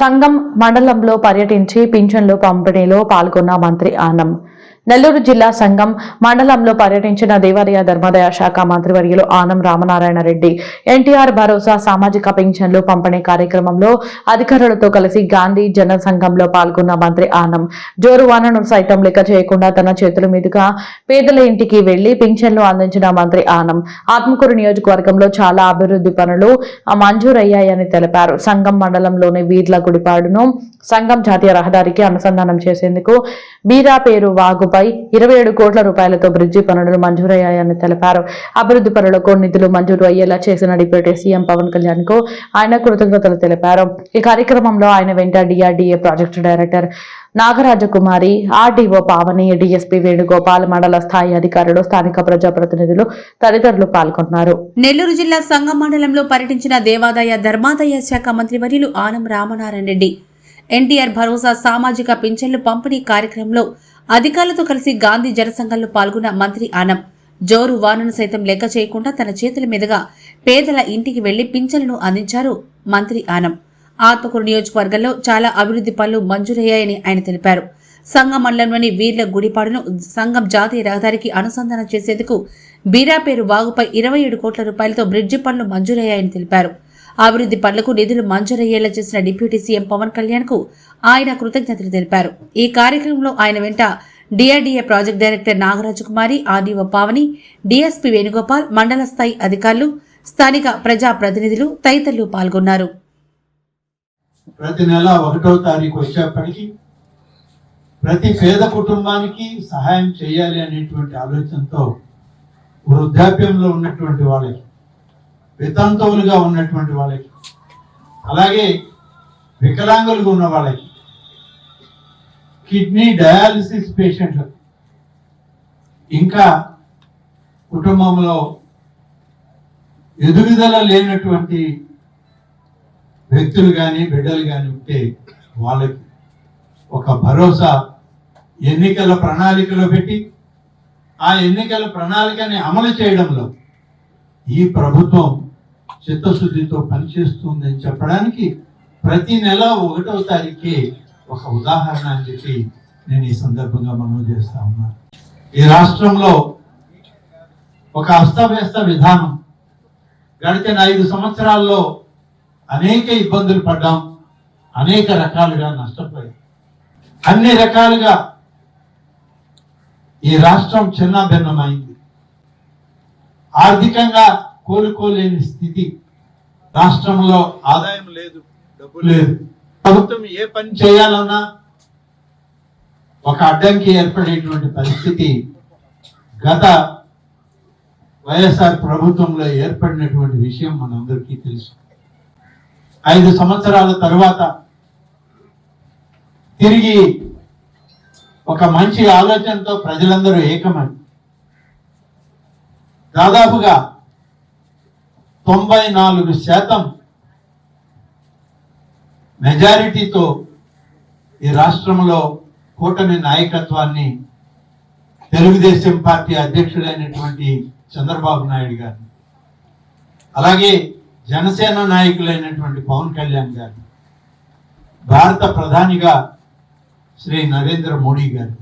సంఘం మండలంలో పర్యటించి పింఛన్లు పంపిణీలో పాల్గొన్న మంత్రి ఆనం నెల్లూరు జిల్లా సంఘం మండలంలో పర్యటించిన దేవాలయ ధర్మాదాయ శాఖ మంత్రివర్యులు ఆనం రామనారాయణ రెడ్డి. ఎన్టీఆర్ భరోసా సామాజిక పింఛన్లు పంపిణీ కార్యక్రమంలో అధికారులతో కలిసి గాంధీ జన సంఘంలో పాల్గొన్న మంత్రి ఆనం. జోరువానను సైతం లెక్క చేయకుండా తన చేతుల మీదుగా పేదల ఇంటికి వెళ్ళి పింఛన్లు అందించిన మంత్రి ఆనం. ఆత్మకూరు నియోజకవర్గంలో చాలా అభివృద్ధి పనులు మంజూరయ్యాయని తెలిపారు. సంఘం మండలంలోని వీర్ల గుడిపాడును సంఘం జాతీయ రహదారికి అనుసంధానం చేసేందుకు బీరా పేరు వాగు వాగుపై ఇరవై ఏడు కోట్ల రూపాయలతో బ్రిడ్జి పనులు మంజూరయ్యాయని తెలిపారు. అభివృద్ధి పనులకు నిధులు మంజూరు అయ్యేలా చేసిన డిప్యూటీ సీఎం పవన్ కళ్యాణ్కు ఆయన కృతజ్ఞతలు తెలిపారు. ఈ కార్యక్రమంలో ఆయన వెంట DRDA project director Nagarajakumari RDO Pavani DSP Venugopal మండల స్థాయి అధికారులు స్థానిక ప్రజాప్రతినిధులు తదితరులు పాల్గొన్నారు. నెల్లూరు జిల్లా సంగం మండలంలో పర్యటించిన దేవాదాయ ధర్మాదాయ శాఖ మంత్రి వర్యులు ఆనం రామనారాయణ రెడ్డి. ఎన్టీఆర్ భరోసా సామాజిక పింఛన్లు పంపిణీ కార్యక్రమంలో అధికారులతో కలిసి గాంధీ జనసంఘంలో పాల్గొన్న మంత్రి ఆనం జోరు వానను సైతం లెక్క చేయకుండా తన చేతుల మీదుగా పేదల ఇంటికి వెళ్ళి పింఛన్లను అందించారు మంత్రి ఆనం. ఆత్మకూరు నియోజకవర్గంలో చాలా అభివృద్ధి పనులు మంజూరయ్యాయని ఆయన తెలిపారు. సంఘం మండలంలోని వీర్ల గుడిపాడును సంఘం జాతీయ రహదారికి అనుసంధానం చేసేందుకు బీరాపేరు వాగుపై ఇరవై ఏడు కోట్ల రూపాయలతో బ్రిడ్జి పనులు మంజూరయ్యాయని తెలిపారు. అభివృద్ధి పనులకు నిధులు మంజూరయ్యేలా చేసిన డిప్యూటీ సీఎం పవన్ కళ్యాణ్కు ఆయన కృతజ్ఞతలు తెలిపారు. ఈ కార్యక్రమంలో ఆయన వెంట DRDA project director Nagaraju Kumari RDO Pavani DSP Venugopal మండల స్థాయి అధికారులు స్థానిక ప్రజా ప్రతినిధులు తదితరులు పాల్గొన్నారు. ప్రతి నెల ఒకటో తారీఖు వచ్చేప్పటికి ప్రతి పేద కుటుంబానికి సహాయం చేయాలి అనేటువంటి ఆలోచనతో వృద్ధాప్యంలో ఉన్నటువంటి వాళ్ళకి వితంతువులుగా ఉన్నటువంటి వాళ్ళకి అలాగే వికలాంగులుగా ఉన్న వాళ్ళకి కిడ్నీ డయాలిసిస్ పేషెంట్లకు ఇంకా కుటుంబంలో ఎదుగుదల లేనటువంటి వ్యక్తులు కానీ బిడ్డలు కానీ ఉంటే వాళ్ళకి ఒక భరోసా ఎన్నికల ప్రణాళికలో పెట్టి ఆ ఎన్నికల ప్రణాళికని అమలు చేయడంలో ఈ ప్రభుత్వం చిత్తశుద్ధితో పనిచేస్తుందని చెప్పడానికి ప్రతి నెల ఒకటో తారీఖే ఒక ఉదాహరణ అని చెప్పి నేను ఈ సందర్భంగా మనవి చేస్తా ఉన్నాను ఈ రాష్ట్రంలో ఒక అస్తవ్యస్త విధానం గడిచిన ఐదు సంవత్సరాల్లో అనేక ఇబ్బందులు పడ్డాం అనేక రకాలుగా నష్టపోయాం. అన్ని రకాలుగా ఈ రాష్ట్రం చిన్న భిన్నమైంది ఆర్థికంగా కోలుకోలేని స్థితి. రాష్ట్రంలో ఆదాయం లేదు డబ్బు లేదు. ప్రభుత్వం ఏ పని చేయాలన్నా ఒక అడ్డంకి ఏర్పడేటువంటి పరిస్థితి గత వైఎస్ఆర్ ప్రభుత్వంలో ఏర్పడినటువంటి విషయం మనందరికీ తెలుసు. ఐదు సంవత్సరాల తర్వాత తిరిగి ఒక మంచి ఆలోచనతో ప్రజలందరూ ఏకమై దాదాపుగా తొంభై నాలుగు శాతం మెజారిటీతో ఈ రాష్ట్రంలో కూటమి నాయకత్వాన్ని తెలుగుదేశం పార్టీ అధ్యక్షుడైనటువంటి చంద్రబాబు నాయుడు గారిని. అలాగే జనసేన నాయకులైనటువంటి పవన్ కళ్యాణ్ గారు భారత ప్రధానిగా శ్రీ నరేంద్ర మోడీ గారు.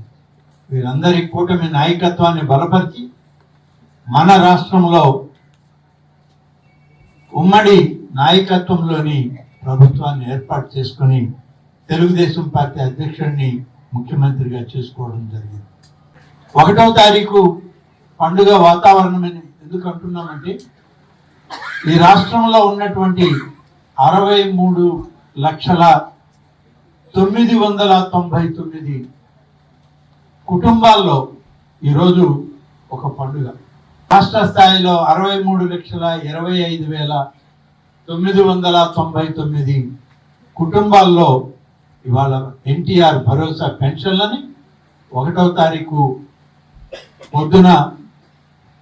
వీరందరి కూటమి నాయకత్వాన్ని బలపరిచి మన రాష్ట్రంలో ఉమ్మడి నాయకత్వంలోని ప్రభుత్వాన్ని ఏర్పాటు చేసుకొని తెలుగుదేశం పార్టీ అధ్యక్షుడిని ముఖ్యమంత్రిగా చేసుకోవడం జరిగింది. ఒకటో తారీఖు పండుగ వాతావరణం అని ఎందుకు అంటున్నామంటే ఈ రాష్ట్రంలో ఉన్నటువంటి అరవై మూడు లక్షల తొమ్మిది వందల తొంభై తొమ్మిది కుటుంబాల్లో ఈరోజు ఒక పండుగ. రాష్ట్ర స్థాయిలో అరవై మూడు లక్షల ఇరవై ఐదు వేల తొమ్మిది వందల తొంభై తొమ్మిది కుటుంబాల్లో ఇవాళ ఎన్టీఆర్ భరోసా పెన్షన్లని ఒకటో తారీఖు పొద్దున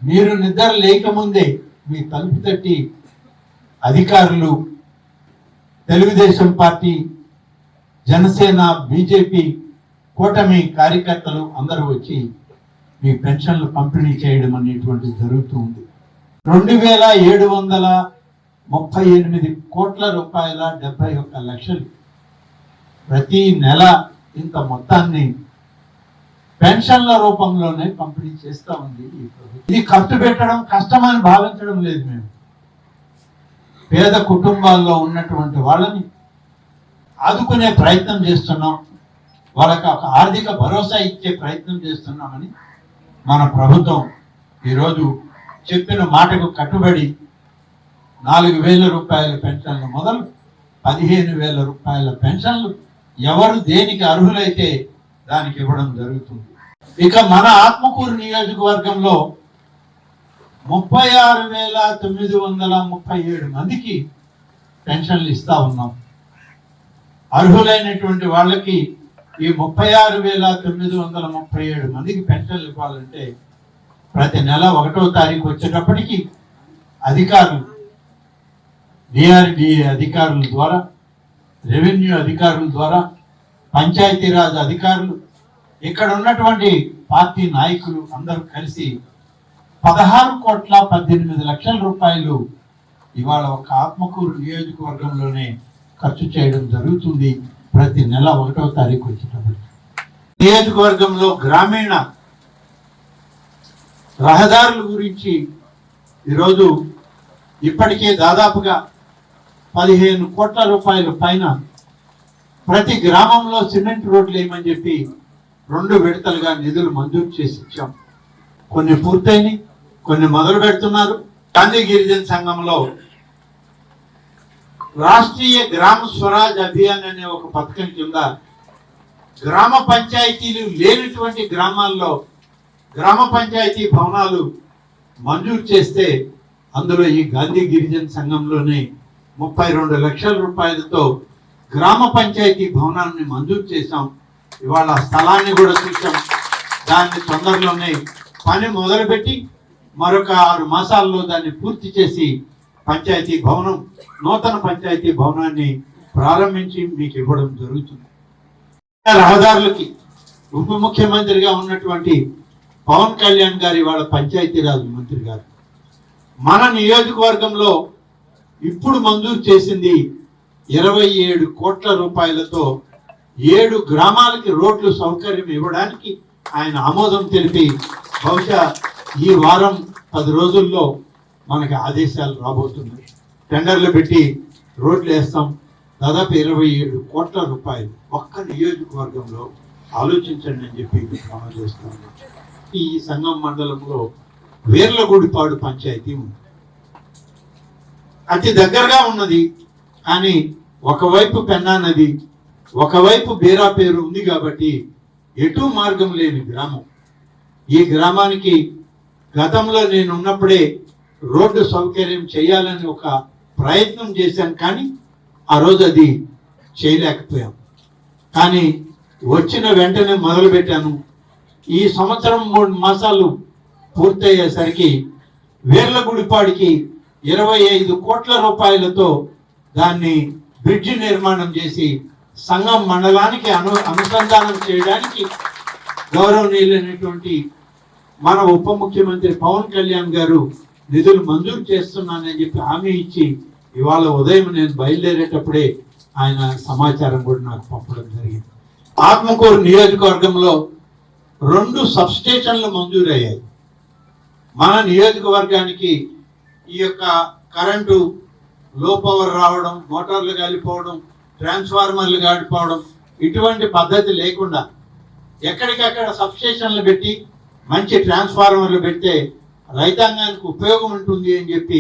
మీరు నిద్ర లేకముందే మీ తలుపు తట్టి అధికారులు తెలుగుదేశం పార్టీ జనసేన బీజేపీ కూటమి కార్యకర్తలు అందరూ వచ్చి మీ పెన్షన్లు పంపిణీ చేయడం అనేటువంటిది జరుగుతూ ఉంది. రెండు వేల ఏడు వందల ముప్పై ఎనిమిది కోట్ల రూపాయల డెబ్బై ఒక్క లక్షలు ప్రతి నెల ఇంత మొత్తాన్ని పెన్షన్ల రూపంలోనే పంపిణీ చేస్తా ఉంది ఇది ఖర్చు పెట్టడం కష్టమని భావించడం లేదు మేము. పేద కుటుంబాల్లో ఉన్నటువంటి వాళ్ళని ఆదుకునే ప్రయత్నం చేస్తున్నాం. వాళ్ళకి ఒక ఆర్థిక భరోసా ఇచ్చే ప్రయత్నం చేస్తున్నామని మన ప్రభుత్వం ఈరోజు చెప్పిన మాటకు కట్టుబడి నాలుగు వేల రూపాయల పెన్షన్లు మొదలు పదిహేను వేల రూపాయల పెన్షన్లు ఎవరు దేనికి అర్హులైతే దానికి ఇవ్వడం జరుగుతుంది. ఇక మన ఆత్మకూరు నియోజకవర్గంలో ముప్పై ఆరు వేల తొమ్మిది వందల ముప్పై ఏడు మందికి పెన్షన్లు ఇస్తా ఉన్నాం. అర్హులైనటువంటి వాళ్ళకి ఈ ముప్పై ఆరు వేల తొమ్మిది వందల ముప్పై ఏడు మందికి పెన్షన్లు ఇవ్వాలంటే ప్రతి నెల ఒకటో తారీఖు వచ్చేటప్పటికి అధికారులు డిఆర్డిఏ అధికారుల ద్వారా రెవెన్యూ అధికారుల ద్వారా పంచాయతీరాజ్ అధికారులు ఇక్కడ ఉన్నటువంటి పార్టీ నాయకులు అందరూ కలిసి పదహారు కోట్ల పద్దెనిమిది లక్షల రూపాయలు ఇవాళ ఒక ఆత్మకూరు నియోజకవర్గంలోనే ఖర్చు చేయడం జరుగుతుంది. ప్రతి నెల ఒకటో తారీఖు వచ్చేటప్పటికి నియోజకవర్గంలో గ్రామీణ రహదారుల గురించి ఈరోజు ఇప్పటికే దాదాపుగా పదిహేను కోట్ల రూపాయల పైన ప్రతి గ్రామంలో సిమెంట్ రోడ్లు వేయమని చెప్పి రెండు విడతలుగా నిధులు మంజూరు చేసి ఇచ్చాం. కొన్ని పూర్తయినాయి కొన్ని మొదలు పెడుతున్నారు. గాంధీ గిరిజన సంఘంలో రాష్ట్రీయ గ్రామ స్వరాజ్ అభియాన్ అనే ఒక పథకం కింద గ్రామ పంచాయతీలు లేనటువంటి గ్రామాల్లో గ్రామ పంచాయతీ భవనాలు మంజూరు చేస్తే అందులో ఈ గాంధీ గిరిజన సంఘంలోనే ముప్పై రెండు లక్షల రూపాయలతో గ్రామ పంచాయతీ భవనాన్ని మంజూరు చేశాం. ఇవాళ స్థలాన్ని కూడా చూసాం దాన్ని తొందరలోనే పని మొదలుపెట్టి మరొక ఆరు మాసాల్లో దాన్ని పూర్తి చేసి పంచాయతీ భవనం నూతన పంచాయతీ భవనాన్ని ప్రారంభించి మీకు ఇవ్వడం జరుగుతుంది. రహదారులకి ఉప ముఖ్యమంత్రిగా ఉన్నటువంటి పవన్ కళ్యాణ్ గారి వాళ్ళ పంచాయతీరాజ్ మంత్రి గారు. మన నియోజకవర్గంలో ఇప్పుడు మంజూరు చేసింది ఇరవై ఏడు కోట్ల రూపాయలతో ఏడు గ్రామాలకి రోడ్లు సౌకర్యం ఇవ్వడానికి ఆయన ఆమోదం తెలిపి బహుశా ఈ వారం పది రోజుల్లో మనకి ఆదేశాలు రాబోతున్నాయి. టెండర్లు పెట్టి రోడ్లు వేస్తాం. దాదాపు ఇరవై ఏడు కోట్ల రూపాయలు ఒక్క నియోజకవర్గంలో ఆలోచించండి అని చెప్పి మనం చేస్తాను ఈ సంఘం మండలంలో వీర్లగూడిపాడు పంచాయతీ ఉంది. అతి దగ్గరగా ఉన్నది కానీ ఒకవైపు పెన్నా నది ఒకవైపు బీరా పేరు ఉంది కాబట్టి ఎటు మార్గం లేని గ్రామం. ఈ గ్రామానికి గతంలో నేను ఉన్నప్పుడే రోడ్డు సౌకర్యం చేయాలని ఒక ప్రయత్నం చేశాను కానీ ఆ రోజు అది చేయలేకపోయాం. కానీ వచ్చిన వెంటనే మొదలుపెట్టాను. ఈ సంవత్సరం మూడు మాసాలు పూర్తయ్యేసరికి వీర్లగుడిపాడికి ఇరవై ఐదు కోట్ల రూపాయలతో దాన్ని బ్రిడ్జి నిర్మాణం చేసి సంఘం మండలానికి అను అనుసంధానం చేయడానికి గౌరవనీయులైనటువంటి మన ఉప ముఖ్యమంత్రి పవన్ కళ్యాణ్ గారు నిధులు మంజూరు చేస్తున్నానని చెప్పి హామీ ఇచ్చి ఇవాళ ఉదయం నేను బయలుదేరేటప్పుడే ఆయన సమాచారం కూడా నాకు పంపడం జరిగింది. ఆత్మకూరు నియోజకవర్గంలో రెండు సబ్స్టేషన్లు మంజూరయ్యాయి. మన నియోజకవర్గానికి ఈ యొక్క కరెంటు లో పవర్ రావడం మోటార్లు కాలిపోవడం ట్రాన్స్ఫార్మర్లు కాలిపోవడం ఇటువంటి పద్ధతి లేకుండా ఎక్కడికక్కడ సబ్స్టేషన్లు పెట్టి మంచి ట్రాన్స్ఫార్మర్లు పెడితే రైతాంగానికి ఉపయోగం ఉంటుంది అని చెప్పి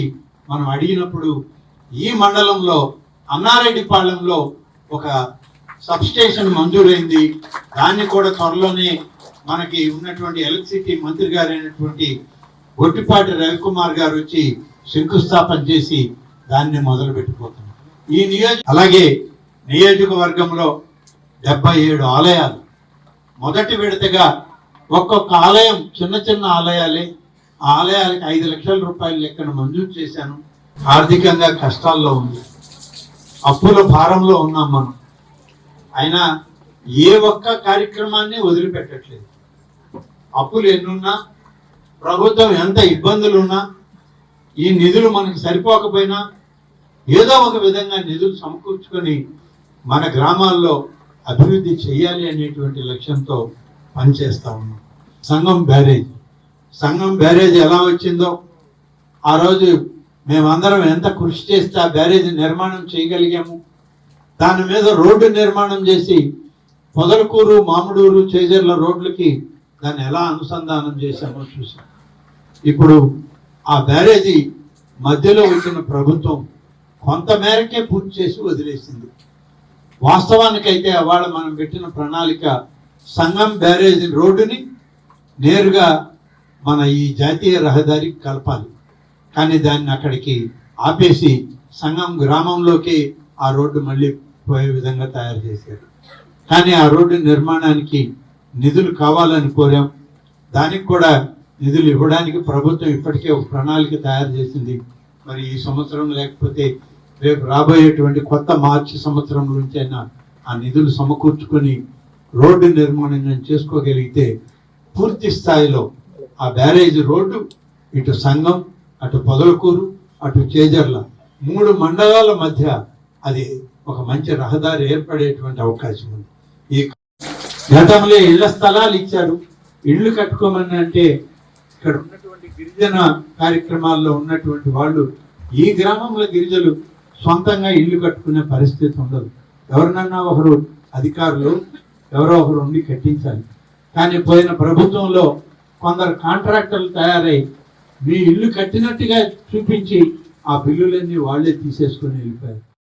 మనం అడిగినప్పుడు ఈ మండలంలో అన్నారెడ్డిపాళెంలో ఒక సబ్స్టేషన్ మంజూరైంది. దాన్ని కూడా త్వరలోనే మనకి ఉన్నటువంటి ఎలక్ట్రిసిటీ మంత్రి గారైనటువంటి గొట్టిపాటి రవికుమార్ గారు వచ్చి శంకుస్థాపన చేసి దాన్ని మొదలు పెట్టిపోతున్నారు ఈ నియోజక అలాగే నియోజకవర్గంలో డెబ్బై ఏడు ఆలయాలు. మొదటి విడతగా ఒక్కొక్క ఆలయం చిన్న చిన్న ఆలయాలే ఆలయాలకు ఐదు లక్షల రూపాయలు లెక్కన మంజూరు చేశాను. ఆర్థికంగా కష్టాల్లో ఉంది. అప్పుల భారంలో ఉన్నాం మనం. అయినా ఏ ఒక్క కార్యక్రమాన్ని వదిలిపెట్టట్లేదు. అప్పులు ఎన్నున్నా ప్రభుత్వం ఎంత ఇబ్బందులు ఉన్నా ఈ నిధులు మనకు సరిపోకపోయినా ఏదో ఒక విధంగా నిధులు సమకూర్చుకొని మన గ్రామాల్లో అభివృద్ధి చేయాలి అనేటువంటి లక్ష్యంతో పనిచేస్తా ఉన్నాం. సంఘం బ్యారేజ్. సంఘం బ్యారేజ్ ఎలా వచ్చిందో ఆ రోజు మేమందరం ఎంత కృషి చేస్తే ఆ బ్యారేజ్ నిర్మాణం చేయగలిగాము. దాని మీద రోడ్డు నిర్మాణం చేసి పొదలకూరు మామిడూరు చేజర్ల రోడ్లకి దాన్ని ఎలా అనుసంధానం చేశామో చూసాం ఇప్పుడు ఆ బ్యారేజీ మధ్యలో వచ్చిన ప్రభుత్వం కొంత మేరకే పూర్తి చేసి వదిలేసింది. వాస్తవానికైతే అవాళ మనం పెట్టిన ప్రణాళిక సంగం బ్యారేజ్ రోడ్డుని నేరుగా మన ఈ జాతీయ రహదారికి కలపాలి. కానీ దాన్ని అక్కడికి ఆపేసి సంగం గ్రామంలోకి ఆ రోడ్డు మళ్ళీ పోయే విధంగా తయారు చేశారు. కానీ ఆ రోడ్డు నిర్మాణానికి నిధులు కావాలని కోరాం. దానికి కూడా నిధులు ఇవ్వడానికి ప్రభుత్వం ఇప్పటికే ఒక ప్రణాళిక తయారు చేసింది. మరి ఈ సంవత్సరం లేకపోతే రేపు రాబోయేటువంటి కొత్త మార్చి సంవత్సరం నుంచి అయినా ఆ నిధులు సమకూర్చుకొని రోడ్డు నిర్మాణం చేసుకోగలిగితే పూర్తి స్థాయిలో ఆ బ్యారేజ్ రోడ్డు ఇటు సంఘం అటు పొదలకూరు అటు చేజర్ల మూడు మండలాల మధ్య అది ఒక మంచి రహదారి ఏర్పడేటువంటి అవకాశం ఉంది. ఈ గతంలో ఇళ్ళ స్థలాలు ఇచ్చారు. ఇళ్ళు కట్టుకోమని అంటే ఇక్కడ ఉన్నటువంటి గిరిజన కార్యక్రమాల్లో ఉన్నటువంటి వాళ్ళు ఈ గ్రామంలో గిరిజలు సొంతంగా ఇల్లు కట్టుకునే పరిస్థితి ఉండదు. ఎవరినన్నా ఒకరు అధికారులు ఎవరో ఒకరు ఉండి కట్టించాలి. కానీ పోయిన ప్రభుత్వంలో కొందరు కాంట్రాక్టర్లు తయారై మీ ఇల్లు కట్టినట్టుగా చూపించి ఆ బిల్లులన్నీ వాళ్ళే తీసేసుకొని వెళ్ళిపోయారు.